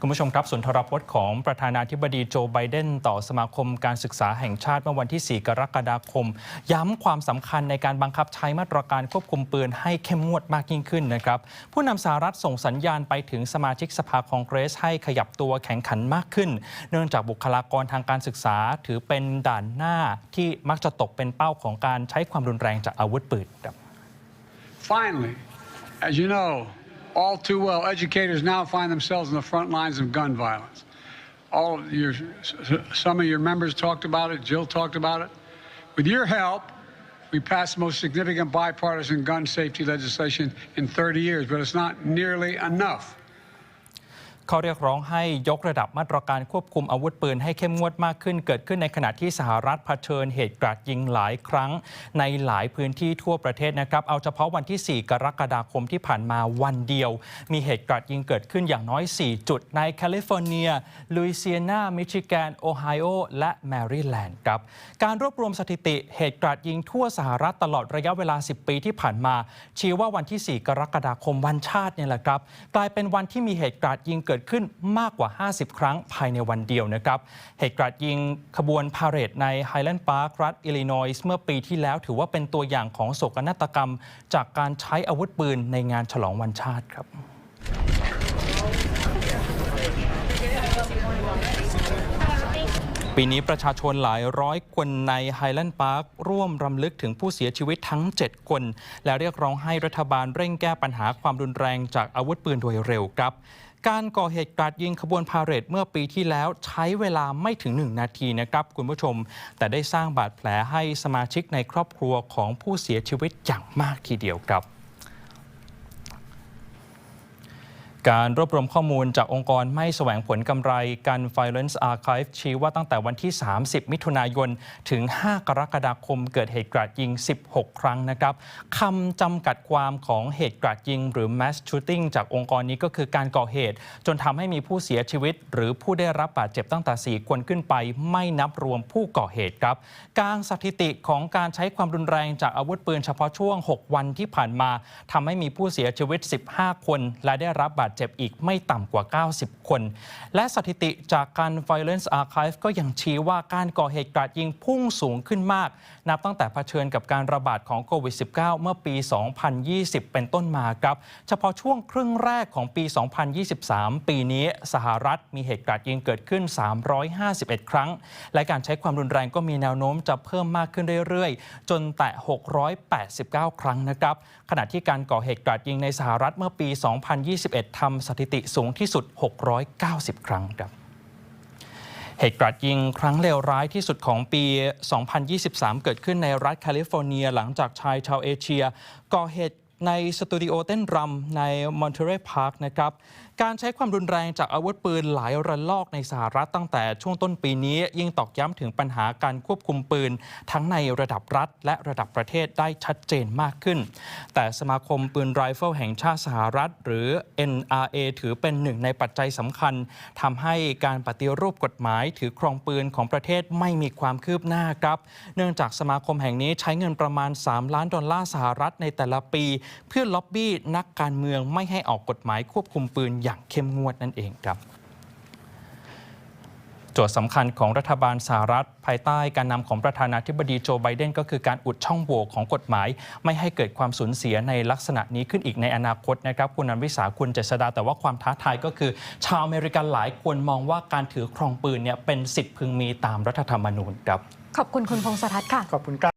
คุณผู้ชมครับสุนทรพจน์ของประธานาธิบดีโจไบเดนต่อสมาคมการศึกษาแห่งชาติเมื่อวันที่ 4 กรกฎาคม ย้ำความสำคัญในการบังคับใช้มาตรการควบคุมปืนให้เข้มงวดมากยิ่งขึ้นนะครับผู้นำสหรัฐส่งสัญญาณไปถึงสมาชิกสภาคองเกรส ให้ขยับตัวแข็งขันมากขึ้น เนื่องจากบุคลากรทางการศึกษาถือเป็นด่านหน้าที่มักจะตกเป็นเป้าของการใช้ความรุนแรงจากอาวุธปืนครับ Finally, as you know, all too well, educators now find themselves in the front lines of gun violence. All of your, some of your members talked about it. Jill talked about it. With your help, we passed the most significant bipartisan gun safety legislation in 30 years, but it's not nearly enough. เขาเรียกร้องให้ยกระดับมาตรการควบคุมอาวุธปืนให้เข้มงวดมากขึ้น เกิดขึ้นในขณะที่สหรัฐเผชิญเหตุกราดยิงหลายครั้งในหลายพื้นที่ทั่วประเทศนะครับ เอาเฉพาะวันที่ 4 กรกฎาคมที่ผ่านมาวันเดียว มีเหตุกราดยิงเกิดขึ้นอย่างน้อย 4 จุดในแคลิฟอร์เนีย ลุยเซียนา มิชิแกน โอไฮโอ และแมริแลนด์ครับ การรวบรวมสถิติเหตุกราดยิงทั่วสหรัฐตลอดระยะเวลา 10 ปีที่ผ่านมา ชี้ว่าวันที่ 4 กรกฎาคมวันชาติเนี่ยแหละครับ กลายเป็นวันที่มีเหตุกราดยิงเกิดิดขึ้นมากกว่า 50 ครั้งภายในวันเดียวนะครับ เหตุการาดยิงขบวนพาเหรดในไฮแลนด์พาร์ครัฐอิลลินอยส์เมื่อปีที่แล้วถือว่าเป็นตัวอย่างของโศกนาฏกรรม จากการใช้อาวุธปืนในงานฉลองวันชาติครับปีนี้ประชาชนหลายร้อยคนในไฮแลนด์พาร์คร่วมรำลึกถึงผู้เสียชีวิตทั้ง 7 คน และเรียกร้องให้รัฐบาลเร่งแก้ปัญหาความรุนแรงจากอาวุธปืนโดยเร็วครับ การก่อเหตุกราดยิงขบวนพาเหรดเมื่อปีที่แล้วใช้เวลาไม่ถึง 1 นาทีนะครับคุณผู้ชม แต่ได้สร้างบาดแผลให้สมาชิกในครอบครัวของผู้เสียชีวิตอย่างมากทีเดียวครับ การรวบรวมข้อมูลจากองค์กรไม่แสวงผลกำไรกัน Violence Archive ชี้ว่าตั้งแต่วันที่ 30 มิถุนายน ถึง 5 กรกฎาคมเกิดเหตุกราดยิง 16 ครั้งนะครับคำจำกัดความของเหตุกราดยิง หรือ mass shooting จากองค์กรนี้ก็คือการก่อเหตุ จนทำให้มีผู้เสียชีวิต หรือผู้ได้รับบาดเจ็บตั้งแต่ 4 คนขึ้นไป ไม่นับรวมผู้ก่อเหตุครับการสถิติของการใช้ความรุนแรงจากอาวุธปืนเฉพาะช่วง 6 วันที่ผ่านมาทำให้มีผู้เสียชีวิต 15 คน และได้รับบาดเจ็บอีกไม่ต่ำกว่า 90 คน และสถิติจากการ Violence Archive ก็ยังชี้ว่าการก่อเหตุกราดยิงพุ่งสูงขึ้นมาก นับตั้งแต่เผชิญกับการระบาดของโควิด -19 เมื่อปี 2020 เป็นต้นมาครับ เฉพาะช่วงครึ่งแรกของปี 2023 ปีนี้สหรัฐมีเหตุกราดยิงเกิดขึ้น 351 ครั้ง และการใช้ความรุนแรงก็มีแนวโน้มจะเพิ่มมากขึ้นเรื่อยๆ จนแตะ 689 ครั้งนะครับ ขณะที่การก่อเหตุกราดยิงในสหรัฐเมื่อปี 2021ทำสถิติสูงที่สุด 690 ครั้งครับเหตุกราดยิงครั้งเลวร้ายที่สุดของปี 2023 เกิดขึ้นในรัฐแคลิฟอร์เนีย หลังจากชายชาวเอเชียก่อเหตุ ในสตูดิโอเต้นรำในมอนเทเรพาร์คนะครับ การใช้ความรุนแรงจากอาวุธปืนหลายระลอกในสหรัฐตั้งแต่ช่วงต้นปีนี้ ยิ่งตอกย้ำถึงปัญหาการควบคุมปืน ทั้งในระดับรัฐ และระดับประเทศได้ชัดเจนมากขึ้น แต่สมาคมปืนไรเฟิลแห่งชาติสหรัฐ หรือ NRA ถือเป็นหนึ่งในปัจจัยสำคัญทำให้การปฏิรูปกฎหมายถือครองปืนของประเทศไม่มีความคืบหน้าครับ เนื่องจากสมาคมแห่งนี้ใช้เงินประมาณ 3 ล้านดอลลาร์สหรัฐในแต่ละปีเพื่อล็อบบี้นักการเมืองไม่ให้ออกกฎหมายควบคุมปืนอย่างเข้มงวดนั่นเองครับจทย์สำคัญของรัฐบาลสหรัฐ ภายใต้การนำของประธานาธิบดีโจไบเดนก็คือการอุดช่องโหว่ของกฎหมาย ไม่ให้เกิดความสูญเสียในลักษณะนี้ขึ้นอีกในอนาคตนะครับคุณนันวิสาคุณเจษดาแต่ว่าความท้าทายก็คือ ชาวอเมริกันหลายคนมองว่าการถือครองปืนเนี่ยเป็นสิทธิพึงมีตามรัฐธรรมนูญครับ ขอบคุณคุณพงศทัศน์ค่ะขอบคุณครับ